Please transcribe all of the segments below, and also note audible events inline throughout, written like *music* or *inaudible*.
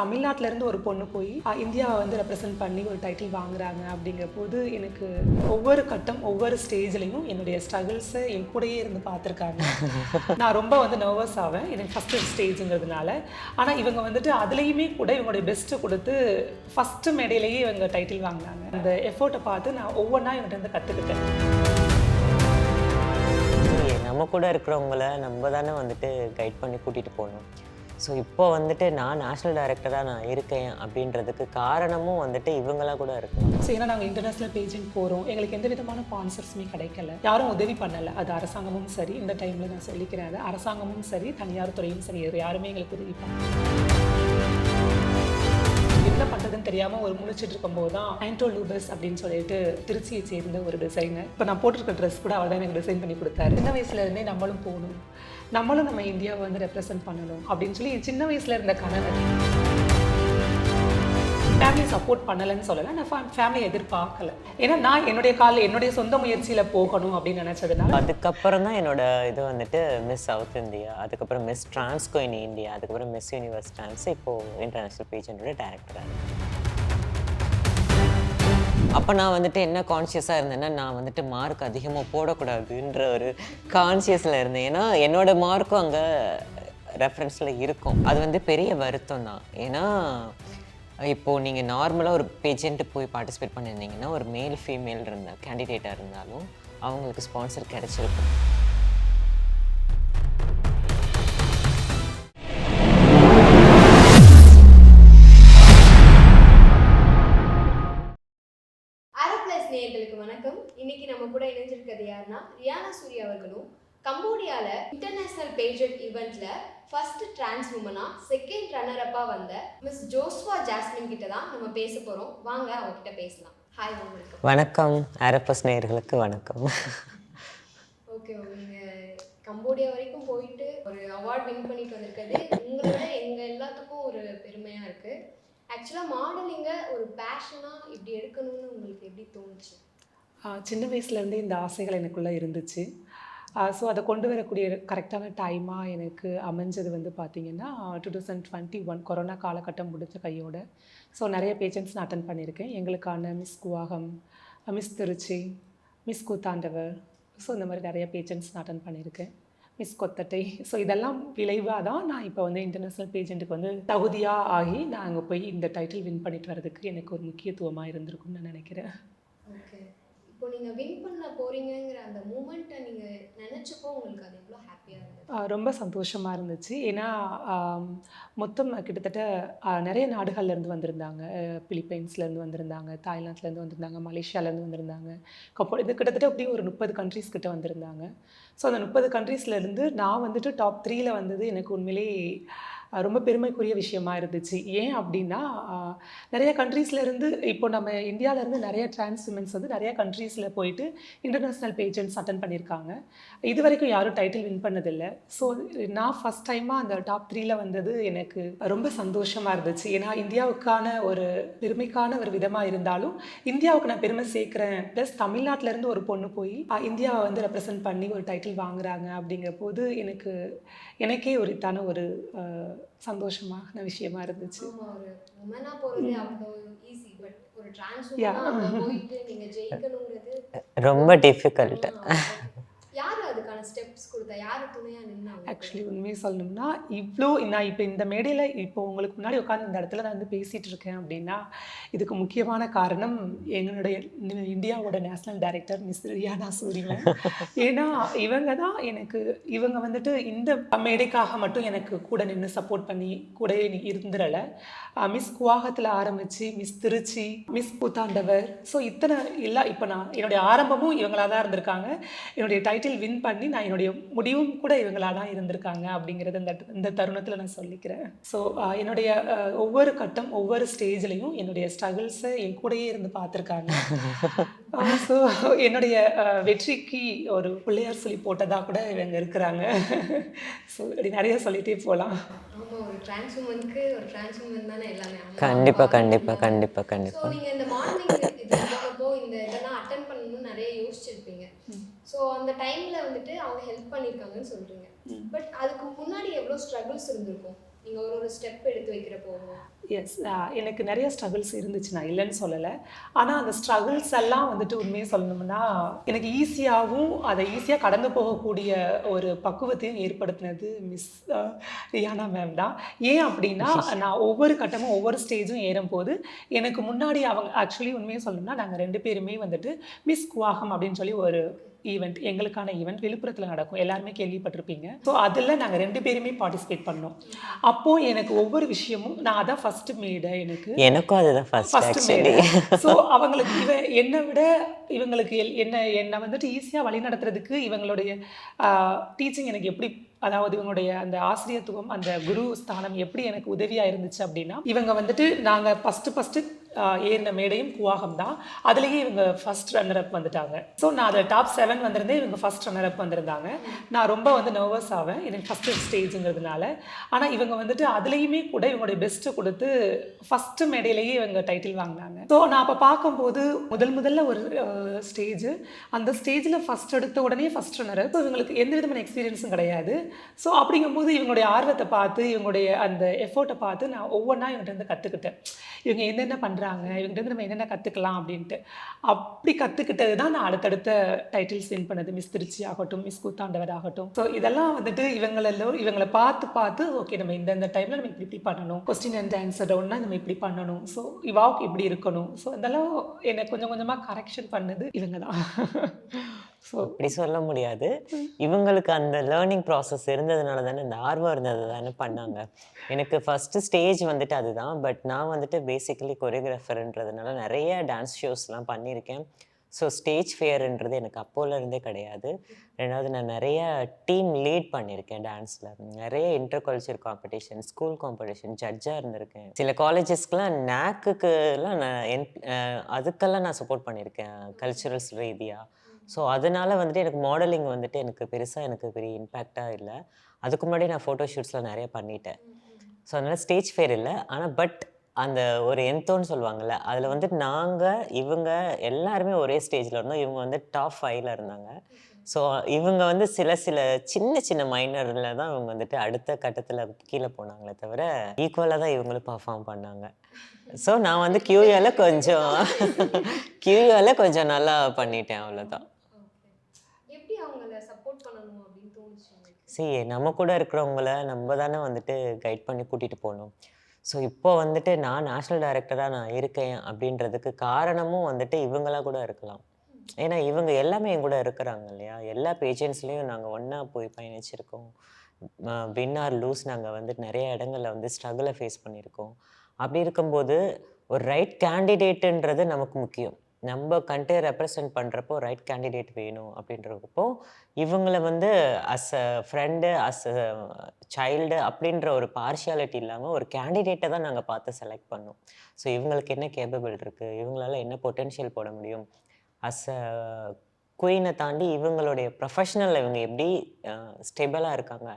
தமிழ்நாட்டிலேருந்து ஒரு பொண்ணு போய் இந்தியாவை வந்து ரெப்ரசென்ட் பண்ணி ஒரு டைட்டில் வாங்குறாங்க. அப்படிங்கிற போது எனக்கு ஒவ்வொரு கட்டம் ஒவ்வொரு ஸ்டேஜ்லையும் என்னுடைய ஸ்ட்ரகிள்ஸை என் கூடயே இருந்து பார்த்துருக்காங்க. *laughs* நான் ரொம்ப வந்து நர்வஸ் ஆவேன். எனக்கு ஃபஸ்ட்டு ஸ்டேஜுங்கிறதுனால ஆனால் இவங்க வந்துட்டு அதுலேயுமே கூட இவங்களுடைய பெஸ்ட்டு கொடுத்து ஃபஸ்ட்டு மேடையிலேயே இவங்க டைட்டில் வாங்கினாங்க. அந்த எஃபோர்ட்டை பார்த்து நான் ஒவ்வொன்றா இவங்ககிட்ட இருந்து கற்றுக்கிட்டேன் நம்ம கூட இருக்கிறவங்கள நம்ம தானே வந்துட்டு கைட் பண்ணி கூட்டிகிட்டு போகணும். ஸோ இப்போ வந்துட்டு நான் நேஷ்னல் டைரக்டராக நான் இருக்கேன் அப்படின்றதுக்கு காரணமும் வந்துட்டு இவங்களாக கூட இருக்கலாம். ஸோ ஏன்னா நாங்கள் இன்டர்நேஷ்னல் பேஜிங் போகிறோம் எங்களுக்கு எந்த விதமான ஸ்பான்சர்ஸுமே கிடைக்கல. யாரும் உதவி பண்ணலை. அது அரசாங்கமும் சரி. இந்த டைமில் நான் சொல்லிக்கிறேன் அது. அரசாங்கமும் சரி தனியார் துறையும் சரி. யாருமே எங்களுக்கு உதவி பண்ணல. என்ன பண்ணுறதுன்னு தெரியாமல் ஒரு முழிச்சிட்டு இருக்கும்போது தான் ஆன்டோ லூபஸ் அப்படின்னு சொல்லிட்டு திருச்சியை சேர்ந்த ஒரு டிசைனர் இப்போ நான் போட்டிருக்க ட்ரெஸ் கூட அவர் தான் எனக்கு டிசைன் பண்ணி கொடுத்தாரு. சின்ன வயசுலேருந்தே நம்மளும் போகணும். நம்மளும் நம்ம இந்தியாவை வந்து ரெப்ரசென்ட் பண்ணணும் அப்படின்னு சொல்லி சின்ன வயசில் இருந்த கனவு. ஃபேமிலி சப்போர்ட் பண்ணலைன்னு சொல்லலை. நான் ஃபேமிலி எதிர்பார்க்கல. ஏன்னா நான் என்னுடைய காலில் என்னுடைய சொந்த முயற்சியில் போகணும் அப்படின்னு நினச்சதுனால அதுக்கப்புறம் தான் என்னோட இது வந்துட்டு மிஸ் சவுத் இந்தியா அதுக்கப்புறம் மிஸ் டிரான்ஸ்கோ இன் இந்தியா அதுக்கப்புறம் மிஸ் யூனிவர்ஸ் டிரான்ஸ் இப்போது இன்டர்நேஷ்னல் பேஜெண்டோட டேரக்டராக அப்போ நான் வந்துட்டு என்ன கான்ஷியஸாக இருந்தேன்னா நான் வந்துட்டு மார்க் அதிகமாக போடக்கூடாதுன்ற ஒரு கான்ஷியஸில் இருந்தேன். ஏன்னா என்னோட மார்க்கும் அங்கே ரெஃபரன்ஸில் இருக்கும். அது வந்து பெரிய வருத்தம் தான். ஏன்னா இப்போது நீங்கள் நார்மலாக ஒரு பேஜெண்ட்டு போய் பார்ட்டிசிபேட் பண்ணியிருந்தீங்கன்னா ஒரு மேல் ஃபீமேல் இருந்த கேண்டிடேட்டாக இருந்தாலும் அவங்களுக்கு ஸ்பான்சர் கிடச்சிருக்கும். இணைஞ்சிருக்கிறது யாருன்னா ரியானா சூர்யா அவர்களும். கம்போடியால இன்டர்நேஷனல் பேஜெட் ஈவெண்ட்ல ஃபர்ஸ்ட் டிரான்ஸ் உமனா செகண்ட் ரன்னர் அப்பா வந்த மிஸ் ஜோஸ்வா ஜாஸ்மின் கிட்ட தான் நம்ம பேச போறோம். வாங்க அவகிட்ட பேசலாம். ஹாய் உங்களுக்கு வணக்கம். ஆரப்பஸ் நேயர்களுக்கு வணக்கம். ஓகே நீங்க கம்போடியா வரைக்கும் போயிட்டு ஒரு அவார்ட் வின் பண்ணிட்டு வந்திருக்கிறது உங்களை விட எங்க எல்லாத்துக்கும் ஒரு பெருமையா இருக்கு. ஆக்சுவலா மாடலிங்க ஒரு பேஷனா இப்படி எடுக்கணும்னு உங்களுக்கு எப்படி தோணுச்சு? சின்ன வயசுலேருந்தே இந்த ஆசைகள் எனக்குள்ளே இருந்துச்சு. ஸோ அதை கொண்டு வரக்கூடிய கரெக்டான டைமாக எனக்கு அமைஞ்சது வந்து பார்த்திங்கன்னா two thousand twenty one corona காலகட்டம் முடிஞ்ச கையோட ஸோ நிறைய பேஜன்ஸ் நான் அட்டன் பண்ணியிருக்கேன். எங்களுக்கான miss Koovagam miss Trichy miss Koothandavar so இந்த மாதிரி நிறைய பேஜன்ஸ் நான் அட்டன் பண்ணியிருக்கேன். மிஸ் கொத்தட்டை ஸோ இதெல்லாம் விளைவாக தான் நான் இப்போ வந்து இன்டர்நேஷ்னல் பேஜெண்ட்டுக்கு வந்து தகுதியாக ஆகி நான் அங்கே போய் இந்த டைட்டில் வின் பண்ணிட்டு வரதுக்கு எனக்கு ஒரு முக்கியத்துவமாக இருந்திருக்கும்னு நான் நினைக்கிறேன். ஓகே இப்போ நீங்க வின் பண்ண போறீங்கங்கிற அந்த மூமெண்ட்டை நீங்க நினைச்சப்போ உங்களுக்கு அது எவ்வளோ ஹாப்பியா இருந்தது? ரொம்ப சந்தோஷமாக இருந்துச்சு. ஏன்னா மொத்தம் கிட்டத்தட்ட நிறைய நாடுகள்லேருந்து வந்திருந்தாங்க. பிலிப்பைன்ஸ்லேருந்து வந்திருந்தாங்க தாய்லாந்துலேருந்து வந்திருந்தாங்க மலேசியாலேருந்து வந்திருந்தாங்க. கப்போ இது கிட்டத்தட்ட அப்படியே ஒரு முப்பது கண்ட்ரீஸ் கிட்ட வந்திருந்தாங்க. ஸோ அந்த முப்பது கண்ட்ரீஸ்லேருந்து நான் வந்துட்டு டாப் த்ரீல வந்தது எனக்கு உண்மையிலேயே ரொம்ப பெருமைக்குரிய விஷயமா இருந்துச்சு. ஏன் அப்படின்னா நிறைய கண்ட்ரீஸ்லேருந்து இருந்து இப்போ நம்ம இந்தியாவிலேருந்து நிறைய டிரான்ஸ் விமென்ஸ் வந்து நிறைய கண்ட்ரீஸில் போயிட்டு இன்டர்நேஷ்னல் பேஜெண்ட்ஸ் அட்டன் பண்ணியிருக்காங்க. இது வரைக்கும் யாரும் டைட்டில் வின் பண்ணதில்லை. ஸோ நான் ஃபஸ்ட் டைமாக அந்த டாப் த்ரீல வந்தது எனக்கு ரொம்ப சந்தோஷமாக இருந்துச்சு. ஏன்னா இந்தியாவுக்கான ஒரு பெருமைக்கான ஒரு விதமாக இருந்தாலும் இந்தியாவுக்கு நான் பெருமை சேர்க்குறேன். ப்ளஸ் தமிழ்நாட்டிலேருந்து ஒரு பொண்ணு போய் இந்தியாவை வந்து ரெப்ரசென்ட் பண்ணி ஒரு டைட்டில் வாங்குறாங்க அப்படிங்கிற போது எனக்கு எனக்கே ஒரு தான ஒரு சந்தோஷமான விஷயமா இருந்துச்சு. ஆமா ஒரு உமனா போறது அவ்வளோ ஈஸி பட் ஒரு டிரான்ஸ் Yeah. போயிட்டு நீங்க ஜெயிக்கணுங்கிறது ரொம்ப டிஃபிகல்ட் ஆக்சுவலி உண்மையை சொல்லணும்னா இவ்வளோ நான் இப்போ இந்த மேடையில் இப்போ உங்களுக்கு முன்னாடி உட்காந்து இந்த இடத்துல நான் வந்து பேசிகிட்டு இருக்கேன் அப்படின்னா இதுக்கு முக்கியமான காரணம் எங்களுடைய இந்தியாவோட நேஷனல் டைரக்டர் மிஸ் ரியானா சூரியன். *laughs* ஏன்னா இவங்க தான் எனக்கு இவங்க வந்துட்டு இந்த மேடைக்காக மட்டும் எனக்கு கூட நின்று சப்போர்ட் பண்ணி கூட இருந்துடலை. மிஸ் குவாகத்தில் ஆரம்பித்து மிஸ் திருச்சி மிஸ் புத்தாண்டவர் ஸோ இத்தனை எல்லா இப்போ நான் என்னுடைய ஆரம்பமும் இவங்களாக தான் இருந்திருக்காங்க. என்னுடைய டைட்டில் வின் பண்ணி நான் என்னுடைய முடிவும் கூட இவங்களாக தான் இருந்திருக்காங்க அப்படிங்கிறத இந்த இந்த தருணத்தில் நான் சொல்லிக்கிறேன். ஸோ என்னுடைய ஒவ்வொரு கட்டம் ஒவ்வொரு ஸ்டேஜ்லேயும் என்னுடைய ஸ்ட்ரகிள்ஸை என் கூடயே இருந்து பார்த்துருக்காங்க. ஸோ என்னுடைய வெற்றிக்கு ஒரு பிள்ளையார் சொல்லி போட்டதாக கூட இவங்க இருக்கிறாங்க. ஸோ இப்படி நிறைய சொல்லிகிட்டே போகலாம் ஆமா ஒரு டிரான்ஸ் உமனுக்கு ஒரு டிரான்ஸ் உமன் தானே எல்லாமே அம்மா, கண்டிப்பா அப்பா, கண்டிப்பா அண்ணா. கண்டிப்பா ஸோ கண்டிப்பா நீங்க இந்த மார்னிங் இது போகிறப்போ இந்த இதெல்லாம் அட்டன் பண்ணணும்னு நிறைய யோசிச்சிருப்பீங்க ஸோ அந்த டைம்ல வந்துட்டு அவங்க ஹெல்ப் பண்ணியிருக்காங்கன்னு சொல்றீங்க. பட் அதுக்கு முன்னாடி எவ்வளோ ஸ்ட்ரகிள்ஸ் இருந்திருக்கும்? நீங்கள் ஒரு ஒரு ஸ்டெப் எடுத்து வைக்கிறப்போ. எஸ் எனக்கு நிறைய ஸ்ட்ரகிள்ஸ் இருந்துச்சு. நான் இல்லைன்னு சொல்லலை. ஆனால் அந்த ஸ்ட்ரகிள்ஸ் எல்லாம் வந்துட்டு உண்மையை சொல்லணும்னா எனக்கு ஈஸியாகவும் அதை ஈஸியாக கடந்து போகக்கூடிய ஒரு பக்குவத்தையும் ஏற்படுத்தினது மிஸ் ரியானா மேம் தான். ஏன் அப்படின்னா நான் ஒவ்வொரு கட்டமும் ஒவ்வொரு ஸ்டேஜும் ஏறும்போது எனக்கு முன்னாடி அவங்க ஆக்சுவலி உண்மையை சொல்லணும்னா நாங்கள் ரெண்டு பேருமே வந்துட்டு மிஸ் குவாகம் அப்படின்னு சொல்லி ஒரு ஈவெண்ட் எங்களுக்கான ஈவெண்ட் விழுப்புரத்தில் நடக்கும். எல்லாருமே கேள்விப்பட்டிருப்பீங்க. ஸோ அதில் நாங்கள் ரெண்டு பேருமே பார்ட்டிசிபேட் பண்ணோம். அப்போது எனக்கு ஒவ்வொரு விஷயமும் நான் அதான் ஃபஸ்ட்டு மேடை எனக்கு எனக்கும் அதுதான் ஆக்சுவலி ஸோ அவங்களுக்கு இவ என்னை விட இவங்களுக்கு என்ன என்னை வந்துட்டு ஈஸியாக வழி நடத்துறதுக்கு இவங்களுடைய டீச்சிங் எனக்கு எப்படி அதாவது இவங்களுடைய அந்த ஆசிரியத்துவம் அந்த குரு ஸ்தானம் எப்படி எனக்கு உதவியாக இருந்துச்சு அப்படின்னா இவங்க வந்துட்டு நாங்கள் ஃபஸ்ட்டு ஃபஸ்ட்டு ஏறின மேடையும் குவாகம் தான். அதுலேயே இவங்க ஃபர்ஸ்ட் ரன்னர் அப் வந்துட்டாங்க. ஸோ நான் அதில் டாப் செவன் வந்திருந்தேன் இவங்க ஃபர்ஸ்ட் ரன்னர் அப் வந்திருந்தாங்க. நான் ரொம்ப வந்து நர்வஸ் ஆவேன். இது ஃபஸ்ட்டு ஸ்டேஜுங்கிறதுனால ஆனால் இவங்க வந்துட்டு அதுலேயுமே கூட இவங்களுடைய பெஸ்ட்டு கொடுத்து ஃபஸ்ட்டு மேடையிலேயே இவங்க டைட்டில் வாங்கினாங்க. ஸோ நான் அப்போ பார்க்கும்போது முதல் முதல்ல ஒரு ஸ்டேஜு அந்த ஸ்டேஜில் ஃபஸ்ட் எடுத்த உடனே ஃபஸ்ட் ரன்னர் ஸோ இவங்களுக்கு எந்த விதமான எக்ஸ்பீரியன்ஸும் கிடையாது. ஸோ அப்படிங்கும்போது இவங்களுடைய ஆர்வத்தை பார்த்து இவங்களுடைய அந்த எஃபோர்ட்டை பார்த்து நான் ஒவ்வொன்றா இவங்ககிட்ட வந்து கற்றுக்கிட்டேன் இவங்க என்னென்ன பண்ணுறாங்க இவங்ககிட்ட இருந்து நம்ம என்னென்ன கற்றுக்கலாம் அப்படின்ட்டு. அப்படி கற்றுக்கிட்டது தான் நான் அடுத்தடுத்த டைட்டில்ஸ் வின் பண்ணது. மிஸ் திருச்சி ஆகட்டும் மிஸ் கூத்தாண்டவர் ஆகட்டும். ஸோ இதெல்லாம் வந்துட்டு இவங்களெல்லாம் இவங்களை பார்த்து பார்த்து ஓகே நம்ம இந்த டைமில் நம்ம இப்படி இப்படி பண்ணணும். கொஸ்டின் அண்ட் ஆன்சர் டவுன்னா நம்ம இப்படி பண்ணணும். ஸோ இவாவுக்கு இப்படி இருக்கணும். ஸோ இதெல்லாம் என்னை கொஞ்சம் கொஞ்சமாக கரெக்ஷன் பண்ணது இவங்க தான். *laughs* அப்படி சொல்ல முடியாது. இவங்களுக்கு அந்த லேர்னிங் ப்ராசஸ் இருந்ததுனால தானே இந்த ஆர்வம் இருந்தது தானே பண்ணாங்க. எனக்கு ஃபஸ்ட்டு ஸ்டேஜ் வந்துட்டு அதுதான். பட் நான் வந்துட்டு பேசிக்கலி கொரியோகிராஃபர்ன்றதுனால நிறைய டான்ஸ் ஷோஸ்லாம் பண்ணியிருக்கேன். ஸோ ஸ்டேஜ் ஃபியர்ன்றது எனக்கு அப்போல இருந்தே கிடையாது. ரெண்டாவது நான் நிறைய டீம் லீட் பண்ணியிருக்கேன் டான்ஸில் நிறைய inter culture competition school competition ஜட்ஜாக இருந்திருக்கேன். சில காலேஜஸ்க்குலாம் நேக்குக்குலாம் நான் என் அதுக்கெல்லாம் நான் சப்போர்ட் பண்ணியிருக்கேன் கல்ச்சுரல்ஸ் ரீதியாக ஸோ அதனால் வந்துட்டு எனக்கு மாடலிங் வந்துட்டு எனக்கு பெருசாக எனக்கு பெரிய இம்பேக்டாக இல்லை. அதுக்கு முன்னாடி நான் ஃபோட்டோ ஷூட்ஸ்லாம் நிறைய பண்ணிட்டேன். ஸோ அதனால் ஸ்டேஜ் ஃபேர் இல்லை. ஆனால் பட் அந்த ஒரு எந்தோன்னு சொல்லுவாங்கள்ல அதில் வந்துட்டு நாங்கள் இவங்க எல்லாருமே ஒரே ஸ்டேஜில் இருந்தோம். இவங்க வந்து டாப் ஃபைவ்ல இருந்தாங்க. ஸோ இவங்க வந்து சில சில சின்ன சின்ன மைனரில் தான் இவங்க வந்துட்டு அடுத்த கட்டத்தில் கீழே போனாங்களே தவிர ஈக்குவலாக தான் இவங்களும் பர்ஃபார்ம் பண்ணாங்க. ஸோ நான் வந்து கியூயால கொஞ்சம் கியூயால கொஞ்சம் நல்லா பண்ணிட்டேன் அவ்வளோதான் எப்படி அவங்கள சப்போர்ட் பண்ணணும் அப்படின்னு தோணுச்சு உங்களுக்கு சி நம்ம கூட இருக்கிறவங்கள நம்ம தானே வந்துட்டு கைட் பண்ணி கூட்டிகிட்டு போகணும். ஸோ இப்போ வந்துட்டு நான் நேஷ்னல் டைரக்டராக நான் இருக்கேன் அப்படின்றதுக்கு காரணமும் வந்துட்டு இவங்களாக கூட இருக்கலாம். ஏன்னா இவங்க எல்லாமே என் கூட இருக்கிறாங்க இல்லையா? எல்லா பேஜென்ட்ஸ்லேயும் நாங்கள் ஒன்றா போய் பயணிச்சிருக்கோம். வின் ஆர் லூஸ் நாங்கள் வந்துட்டு நிறைய இடங்களில் வந்து ஸ்ட்ரகிளை ஃபேஸ் பண்ணியிருக்கோம். அப்படி இருக்கும்போது ஒரு ரைட் கேண்டிடேட்டுன்றது நமக்கு முக்கியம். நம்ம கண்ட்ரியை ரெப்ரசன்ட் பண்ணுறப்போ ரைட் கேண்டிடேட் வேணும் அப்படின்றப்போ இவங்களை வந்து as a friend as a child அப்படின்ற ஒரு பார்ஷியாலிட்டி இல்லாமல் ஒரு கேண்டிடேட்டை தான் நாங்கள் பார்த்து செலக்ட் பண்ணோம். ஸோ இவங்களுக்கு என்ன கேபபிள் இருக்குது இவங்களால என்ன பொட்டென்ஷியல் போட முடியும்? அஸ் அ குயினை தாண்டி இவங்களுடைய ப்ரொஃபஷனலில் இவங்க எப்படி ஸ்டெபிளாக இருக்காங்க?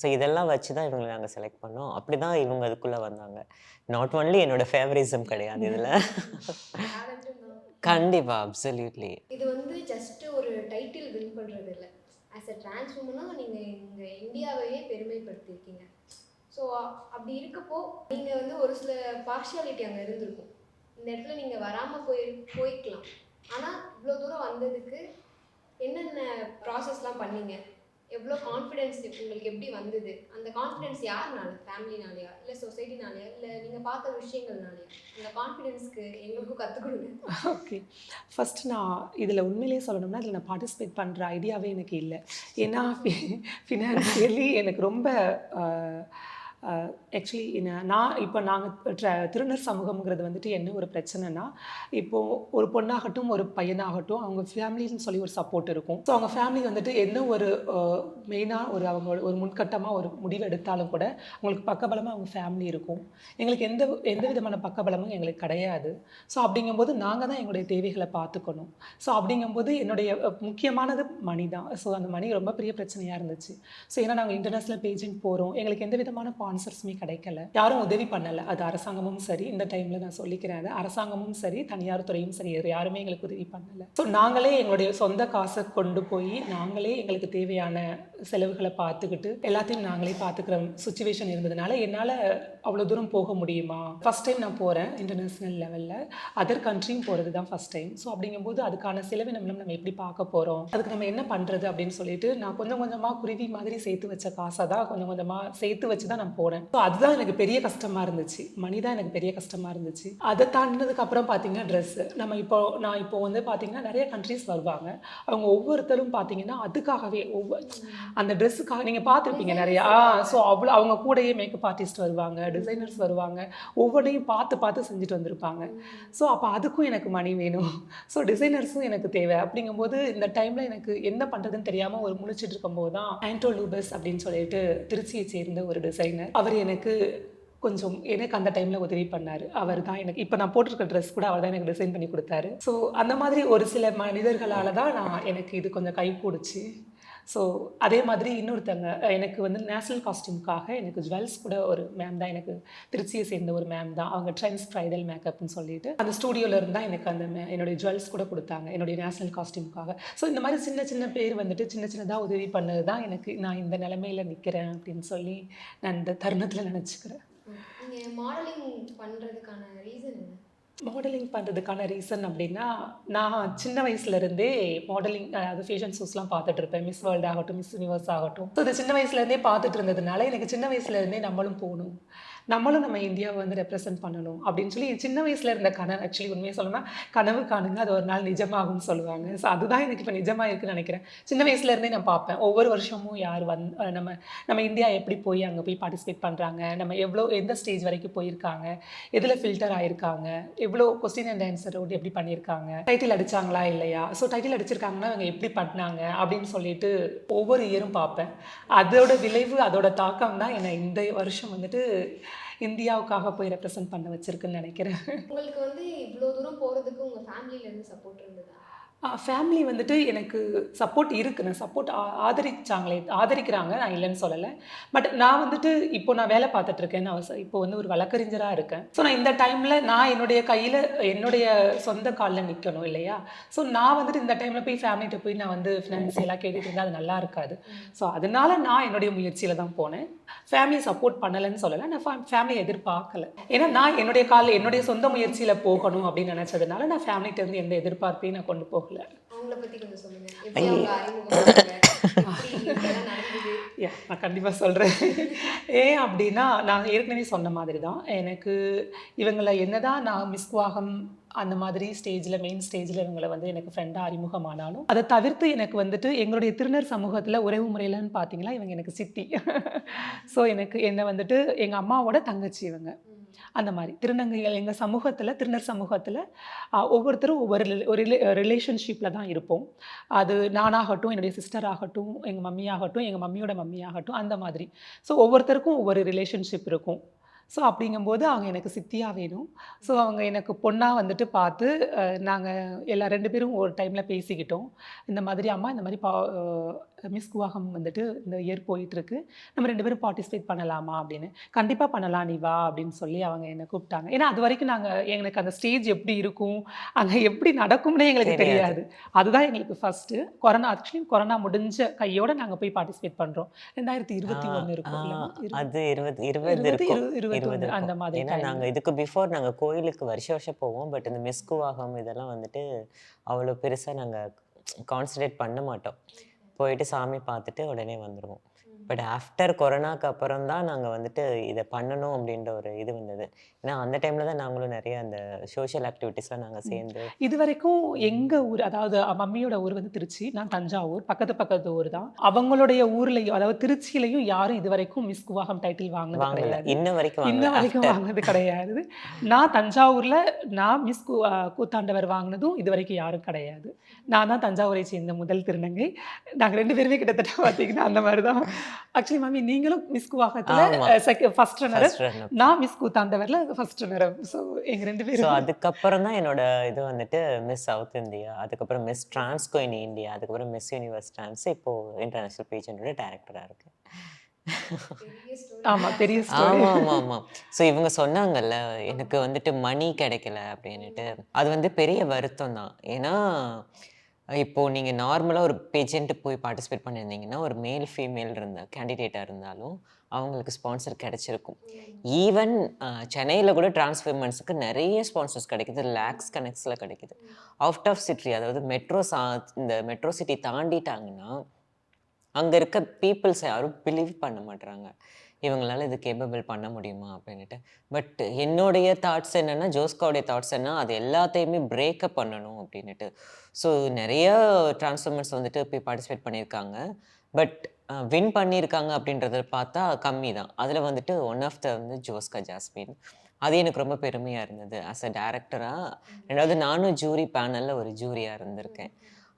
ஸோ இதெல்லாம் வச்சு தான் இவங்களை நாங்கள் செலக்ட் பண்ணோம். அப்படி தான் இவங்க அதுக்குள்ளே வந்தாங்க. நாட் ஒன்லி என்னோட ஃபேவரிசம் கிடையாது இதில். *laughs* கண்டிப்பா கண்டிப்பாக அப்சல்யூட்லி இது வந்து ஜஸ்ட் ஒரு டைட்டில் வின் பண்றது இல்ல. ஆஸ் அ டிரான்ஸ் உமனாக நீங்க இங்க இந்தியாவையே பெருமைப்படுத்தியிருக்கீங்க ஸோ அப்படி இருக்கப்போ நீங்க வந்து ஒரு சில பார்ஷியாலிட்டி அங்க இருந்திருக்கும். இந்த இடத்துல நீங்க வராம போய் போய்க்கலாம். ஆனா இவ்வளோ தூரம் வந்ததுக்கு என்னென்ன ப்ராசஸ்லாம் பண்ணீங்க? எவ்வளோ கான்ஃபிடென்ஸ் உங்களுக்கு எப்படி வந்தது? அந்த கான்ஃபிடென்ஸ் யாருனால? ஃபேமிலினாலயா இல்லை சொசைட்டினாலயா இல்லை நீங்கள் பார்த்த விஷயங்கள்னாலயா? அந்த கான்ஃபிடென்ஸ்க்கு எங்களுக்கும் கற்றுக் கொடுங்க. ஓகே ஃபர்ஸ்ட் நான் இதில் உண்மையிலேயே சொல்லணும்னா இதில் நான் பார்ட்டிசிபேட் பண்ணுற ஐடியாவே எனக்கு இல்லை. ஏன்னா *laughs* *laughs* ஃபினான்சியலி எனக்கு ரொம்ப ஆக்சுவலி நான் இப்போ நாங்கள் திருநர் சமூகம்ங்கிறது வந்துட்டு என்ன ஒரு பிரச்சனைனா இப்போது ஒரு பொண்ணாகட்டும் ஒரு பையனாகட்டும் அவங்க ஃபேமிலின்னு சொல்லி ஒரு சப்போர்ட் இருக்கும். ஸோ அவங்க ஃபேமிலி வந்துட்டு என்ன ஒரு மெயினாக ஒரு அவங்க ஒரு முன்கட்டமாக ஒரு முடிவு எடுத்தாலும் கூட அவங்களுக்கு பக்கபலமாக அவங்க ஃபேமிலி இருக்கும். எங்களுக்கு எந்த எந்த விதமான பக்கபலமும் எங்களுக்கு கிடையாது. ஸோ அப்படிங்கும்போது நாங்கள் தான் எங்களுடைய தேவைகளை பார்த்துக்கணும். ஸோ அப்படிங்கும்போது என்னுடைய முக்கியமானது மணி தான். ஸோ அந்த மணி ரொம்ப பெரிய பிரச்சனையாக இருந்துச்சு. ஸோ ஏன்னா நாங்கள் இன்டர்நேஷ்னல் பேஜெண்ட் போகிறோம் எங்களுக்கு எந்த விதமான ஸ்பான்சர்ஸுமே கிடைக்கல. யாரும் உதவி பண்ணலை. அது அரசாங்கமும் சரி இந்த டைமில் நான் சொல்லிக்கிறேன் அது. அரசாங்கமும் சரி தனியார் துறையும் சரி யாருமே எங்களுக்கு உதவி பண்ணலை. ஸோ நாங்களே எங்களுடைய சொந்த காசை கொண்டு போய் நாங்களே எங்களுக்கு தேவையான செலவுகளை பார்த்துக்கிட்டு எல்லாத்தையும் நாங்களே பார்த்துக்கிற சுச்சுவேஷன் இருந்ததுனால என்னால் அவ்வளோ தூரம் போக முடியுமா? ஃபஸ்ட் டைம் நான் போகிறேன் இன்டர்நேஷ்னல் லெவலில் அதர் கண்ட்ரியும் போகிறது தான் ஃபஸ்ட் டைம் ஸோ அப்படிங்கும்போது அதுக்கான செலவினம் நம்ம எப்படி பார்க்க போகிறோம் அதுக்கு நம்ம என்ன பண்ணுறது அப்படின்னு சொல்லிட்டு நான் கொஞ்சம் கொஞ்சமாக குருவி மாதிரி சேர்த்து வச்ச காசை தான் கொஞ்சம் கொஞ்சமாக சேர்த்து வச்சு தான் நான் போனேன் ஸோ அதுதான் எனக்கு பெரிய கஷ்டமாக இருந்துச்சு. மணி தான் எனக்கு பெரிய கஷ்டமாக இருந்துச்சு. அதை தாண்டினதுக்கு அப்புறம் பார்த்தீங்கன்னா ட்ரெஸ்ஸு நம்ம இப்போ நான் இப்போ வந்து பார்த்தீங்கன்னா நிறைய கண்ட்ரிஸ் வருவாங்க. அவங்க ஒவ்வொருத்தரும் பார்த்தீங்கன்னா அதுக்காகவே ஒவ்வொரு அந்த ட்ரெஸ்ஸுக்காக நீங்கள் பார்த்துருப்பீங்க நிறையா. ஸோ அவ்வளோ அவங்க கூடயே மேக்கப் ஆர்டிஸ்ட் வருவாங்க டிசைனர்ஸ் வருவாங்க. ஒவ்வொன்றையும் பார்த்து பார்த்து செஞ்சுட்டு வந்திருப்பாங்க. ஸோ அப்போ அதுக்கும் எனக்கு மணி வேணும். ஸோ டிசைனர்ஸும் எனக்கு தேவை. அப்படிங்கும்போது இந்த டைமில் எனக்கு என்ன பண்ணுறதுன்னு தெரியாமல் ஒரு முழிச்சிட்டு இருக்கும்போது தான் ஆண்டோ லூபஸ் அப்படின்னு சொல்லிட்டு திருச்சியை சேர்ந்த ஒரு டிசைனர் அவர் எனக்கு கொஞ்சம் எனக்கு அந்த டைமில் உதவி பண்ணார். அவர் தான் எனக்கு இப்போ நான் போட்டிருக்க ட்ரெஸ் கூட அவர் தான் எனக்கு டிசைன் பண்ணி கொடுத்தாரு. ஸோ அந்த மாதிரி ஒரு சில மனிதர்களால் தான் நான் எனக்கு இது கொஞ்சம் கை கூடுச்சு ஸோ அதே மாதிரி இன்னொருத்தங்க எனக்கு வந்து நேஷ்னல் காஸ்டியூமுக்காக எனக்கு ஜுவல்ஸ் கூட ஒரு மேம் தான். எனக்கு திருச்சியை சேர்ந்த ஒரு மேம் தான். அவங்க ட்ரெண்ட்ஸ் ப்ரைடல் மேக்கப்னு சொல்லிட்டு. அந்த ஸ்டூடியோவில் இருந்தால் எனக்கு அந்த மே- என்னுடைய ஜுவல்ஸ் கூட கொடுத்தாங்க என்னுடைய நேஷ்னல் காஸ்டியூமுக்காக ஸோ இந்த மாதிரி சின்ன சின்ன பேர் வந்துட்டு சின்ன சின்னதாக உதவி பண்ணது தான் எனக்கு நான் இந்த நிலமையில் நிற்கிறேன் அப்படின்னு சொல்லி நான் இந்த தருணத்தில் நினச்சிக்கிறேன். மாடலிங் பண்ணுறதுக்கான ரீசன் என்ன? மாடலிங் பண்ணுறதுக்கான ரீசன் அப்படின்னா நான் சின்ன வயசுலேருந்தே மாடலிங் அதாவது ஃபேஷன் ஷோஸ்லாம் பார்த்துட்டு இருப்பேன் மிஸ் வேர்ல்டு ஆகட்டும் மிஸ் யூனிவர்ஸ் ஆகட்டும். ஸோ இது சின்ன வயசுலேருந்தே பார்த்துட்டு இருந்ததுனால எனக்கு சின்ன வயசுலேருந்தே நம்மளும் போகணும். நம்மளும் நம்ம இந்தியாவை வந்து ரெப்ரசென்ட் பண்ணணும் அப்படின்னு சொல்லி சின்ன வயசில் இருந்த கனவு. ஆக்சுவலி உண்மையை சொல்லணும்னா கனவு காணுங்க அது ஒரு நாள் நிஜமாகும்னு சொல்லுவாங்க. ஸோ அதுதான் எனக்கு இப்போ நிஜமாக இருக்குன்னு நினைக்கிறேன். சின்ன வயசுலேருந்தே நான் பார்ப்பேன். ஒவ்வொரு வருஷமும் யார் வந் நம்ம நம்ம இந்தியா எப்படி போய் அங்கே போய் பார்ட்டிசிபேட் பண்ணுறாங்க நம்ம எவ்வளோ எந்த ஸ்டேஜ் வரைக்கும் போயிருக்காங்க? எதில் ஃபில்டர் ஆகிருக்காங்க எவ்வளோ கொஸ்டின் அண்ட் ஆன்சர் எப்படி பண்ணியிருக்காங்க? டைட்டில் அடிச்சாங்களா இல்லையா? ஸோ டைட்டில் அடிச்சிருக்காங்கன்னா அவங்க எப்படி பண்ணாங்க? அப்படின்னு சொல்லிட்டு ஒவ்வொரு இயரும் பார்ப்பேன். அதோட விளைவு அதோட தாக்கம் தான் என்னை இந்த வருஷம் வந்துட்டு இந்தியாவுக்காக போய் ரெப்ரசன்ட் பண்ண வச்சிருக்குன்னு நினைக்கிறேன். உங்களுக்கு வந்து இவ்வளோ தூரம் போகிறதுக்கு உங்கள் ஃபேமிலியிலேருந்து சப்போர்ட் இருந்ததா? ஃபேமிலி வந்துட்டு எனக்கு சப்போர்ட் இருக்கு. நான் சப்போர்ட் ஆதரிச்சாங்களே ஆதரிக்கிறாங்க. நான் இல்லைன்னு சொல்லலை. பட் நான் வந்துட்டு இப்போ நான் வேலை பார்த்துட்டு இருக்கேன். நான் இப்போ வந்து ஒரு வழக்கறிஞராக இருக்கேன். ஸோ நான் இந்த டைமில் நான் என்னுடைய கையில் என்னுடைய சொந்த காலில் நிற்கணும் இல்லையா? ஸோ நான் வந்துட்டு இந்த டைமில் போய் ஃபேமிலிகிட்ட போய் நான் வந்து ஃபினான்சியலாக கேட்டுட்டு இருந்தால் அது நல்லா இருக்காது. ஸோ அதனால நான் என்னுடைய முயற்சியில் தான் போனேன். ஃபேமிலி சப்போர்ட் பண்ணலைன்னு சொல்லலை. நான் ஃபேமிலியை எதிர்பார்க்கல. ஏன்னா நான் என்னுடைய காலில் என்னுடைய சொந்த முயற்சியில் போகணும் அப்படின்னு நினச்சதுனால நான் ஃபேமிலிகிட்ட இருந்து எந்த எதிர்பார்ப்பையும் நான் கொண்டு போகல. அவங்கள பற்றி கொஞ்சம் சொல்லுங்கள் நான் கண்டிப்பாக சொல்கிறேன் ஏன் அப்படின்னா நான் ஏற்கனவே சொன்ன மாதிரி தான் எனக்கு இவங்களை என்னதான் நான் மிஸ்வாகம் அந்த மாதிரி ஸ்டேஜில் மெயின் ஸ்டேஜில் இவங்களை வந்து எனக்கு ஃப்ரெண்டாக அறிமுகமானாலும் அதை தவிர்த்து எனக்கு வந்துட்டு எங்களுடைய திருநர் சமூகத்தில் உறவு முறையிலன்னு பார்த்தீங்கன்னா இவங்க எனக்கு சித்தி. ஸோ எனக்கு என்னை வந்துட்டு எங்கள் அம்மாவோட தங்கச்சி இவங்க. அந்த மாதிரி. திருநங்கைகள் எங்கள் சமூகத்தில் திருநர் சமூகத்தில் ஒவ்வொருத்தரும் ஒவ்வொரு ரிலே- ஒரு ரிலேஷன்ஷிப்பில் தான் இருப்போம். அது நானாகட்டும் என்னுடைய சிஸ்டர் ஆகட்டும் எங்கள் மம்மி ஆகட்டும் எங்கள் மம்மியோட மம்மி ஆகட்டும் அந்த மாதிரி. ஸோ ஒவ்வொருத்தருக்கும் ஒவ்வொரு ரிலேஷன்ஷிப் இருக்கும். ஸோ அப்படிங்கும்போது அவங்க எனக்கு சித்தியாக வேணும். ஸோ அவங்க எனக்கு பொண்ணாக வந்துட்டு பார்த்து நாங்கள் எல்லா ரெண்டு பேரும் ஒரு டைமில் பேசிக்கிட்டோம். இந்த மாதிரி அம்மா இந்த மாதிரி பா மிஸ் குவாகம் வந்துட்டு இந்த இயர் போயிட்டுருக்கு. நம்ம ரெண்டு பேரும் பார்ட்டிசிபேட் பண்ணலாமா அப்படின்னு. கண்டிப்பாக பண்ணலாம் நீ வா அப்படின்னு சொல்லி அவங்க என்னை கூப்பிட்டாங்க. ஏன்னா அது வரைக்கும் நாங்கள் எங்களுக்கு அந்த ஸ்டேஜ் எப்படி இருக்கும் அங்கே எப்படி நடக்கும்னே எங்களுக்கு தெரியாது. அதுதான் எங்களுக்கு ஃபஸ்ட்டு கொரோனா ஆக்சுவலி கொரோனா முடிஞ்ச கையோட நாங்கள் போய் பார்ட்டிசிபேட் பண்ணுறோம் ரெண்டாயிரத்தி இருபத்தி ஒன்று இருக்கும் அது இருபது இருபது இருபது, அந்த. மாதிரி ஏன்னா time. நாங்க இதுக்கு பிஃபோர் நாங்க கோயிலுக்கு வருஷ வருஷம் போவோம் பட் இந்த மிஸ்குவாகம் இதெல்லாம் வந்துட்டு அவ்வளோ பெருசா நாங்க கான்சன்ட்ரேட் பண்ண மாட்டோம் போயிட்டு சாமி பார்த்துட்டு உடனே வந்துடுவோம் பட் ஆஃப்டர் கொரோனாக்கு அப்புறம் தான் நாங்கள் வந்துட்டு இதை பண்ணணும் அப்படின்ற ஒரு இது வந்தது. ஏன்னா அந்த டைமில் தான் நாங்களும் நிறைய அந்த சோஷியல் ஆக்டிவிட்டீஸ்லாம் நாங்கள் சேர்ந்து இது வரைக்கும் எங்க ஊர் அதாவது மம்மியோட ஊர் வந்து திருச்சி நான் தஞ்சாவூர் பக்கத்து பக்கத்து ஊர் தான். அவங்களுடைய ஊர்லயும் அதாவது திருச்சியிலையும் யாரும் இது வரைக்கும் மிஸ் குவாகம் டைட்டில் வாங்கினது கிடையாது. இன்ன வரைக்கும் இன்ன வரைக்கும் வாங்கினது கிடையாது. நான் தஞ்சாவூர்ல நான் மிஸ் கூத்தாண்டவர் வாங்கினதும் இது வரைக்கும் யாரும் கிடையாது. நான் தான் தஞ்சாவூரை சேர்ந்த முதல் திருநங்கை. நாங்க ரெண்டு பேருமே கிட்டத்தட்ட பார்த்தீங்கன்னா அந்த மாதிரி தான் ஆக்சுவலி மம்மி நீங்களும் மிஸ் குவாகத்துல ஆமா. First runner. நான் மிஸ் கூத்தாண்டவர்ல ஃபர்ஸ்ட் ரன்னர் ஸோ எங்க ரெண்டு ஸோ பேரும். அதுக்கப்புறம் தான் என்னோட இது வந்துட்டு மிஸ் சவுத் இந்தியா அதுக்கப்புறம் மிஸ் டிரான்ஸ்கோ இன் இந்தியா அதுக்கப்புறம் மிஸ் யூனிவர்ஸ் டிரான்ஸ் இப்போ இன்டர்நேஷனல் பேஜெண்டோட டேரக்டராக இருக்கு. பெரிய ஸ்டோரி ஆமா பெரிய ஸ்டோரி ஆமா ஆமா ஆமா. ஸோ இவங்க சொன்னாங்கல்ல எனக்கு வந்துட்டு மணி கிடைக்கல அப்படின்னுட்டு. அது வந்து பெரிய வருத்தம் தான். ஏன்னா இப்போது நீங்கள் நார்மலாக ஒரு பேஜெண்ட்டு போய் பார்ட்டிசிபேட் பண்ணியிருந்தீங்கன்னா ஒரு மேல் ஃபீமேல் இருந்த கேண்டிடேட்டாக இருந்தாலும் அவங்களுக்கு ஸ்பான்சர் கிடைச்சிருக்கும். ஈவன் சென்னையில் கூட டிரான்ஸ்ஃபர்மெண்ட்ஸுக்கு நிறைய ஸ்பான்சர்ஸ் கிடைக்குது. லேக்ஸ் கனெக்ட்ஸில் கிடைக்குது. அவுட் ஆஃப் சிட்டி அதாவது மெட்ரோ சா இந்த மெட்ரோ சிட்டி தாண்டிட்டாங்கன்னா அங்கே இருக்க பீப்புள்ஸ் யாரும் பிலீவ் பண்ண மாட்றாங்க. இவங்களால இது கேப்பபிள் பண்ண முடியுமா அப்படின்ட்டு பட் என்னுடைய தாட்ஸ் என்னென்னா ஜோஸ்காவுடைய தாட்ஸ் என்ன அது எல்லாத்தையுமே பிரேக்கப் பண்ணணும் அப்படின்னுட்டு. ஸோ நிறைய டிரான்ஸ்ஃபார்மர்ஸ் வந்துட்டு போய் பார்ட்டிசிபேட் பண்ணியிருக்காங்க. பட் வின் பண்ணியிருக்காங்க அப்படின்றத பார்த்தா கம்மி தான் அதில் வந்துட்டு ஒன் ஆஃப் த வந்து ஜோஸ்கா ஜாஸ்மின். அது எனக்கு ரொம்ப பெருமையாக இருந்தது. ஆஸ் அ டேரக்டராக ரெண்டாவது நானும் ஜூரி பேனலில் ஒரு ஜூரியாக இருந்திருக்கேன்.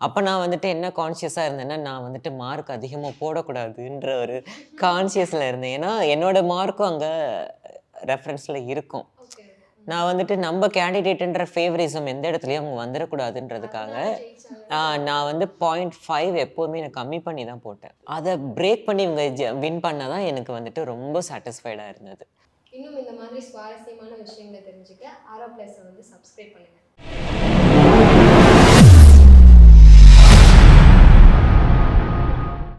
அப்போ நான் வந்துட்டு என்ன கான்ஷியஸாக இருந்தேன்னா நான் வந்துட்டு மார்க் அதிகமாக போடக்கூடாதுன்ற ஒரு கான்ஷியஸில் இருந்தேன். ஏன்னா என்னோட மார்க்கும் அங்கே ரெஃபரன்ஸில் இருக்கும். நான் வந்துட்டு நம்ம கேண்டிடேட்டுன்ற ஃபேவரிசம் எந்த இடத்துலையும் அவங்க வந்துடக்கூடாதுன்றதுக்காக நான் வந்து பாயிண்ட் ஃபைவ் எப்போவுமே நான் கம்மி பண்ணி தான் போட்டேன். அதை பிரேக் பண்ணி இவங்க வின் பண்ணால் தான் எனக்கு வந்துட்டு ரொம்ப சாட்டிஸ்ஃபைடாக இருந்தது. இன்னும் இந்த மாதிரி சுவாரஸ்யமான விஷயங்களை தெரிஞ்சுக்க ஆரோ பிளஸ் வந்து சப்ஸ்கிரைப் பண்ணுங்க.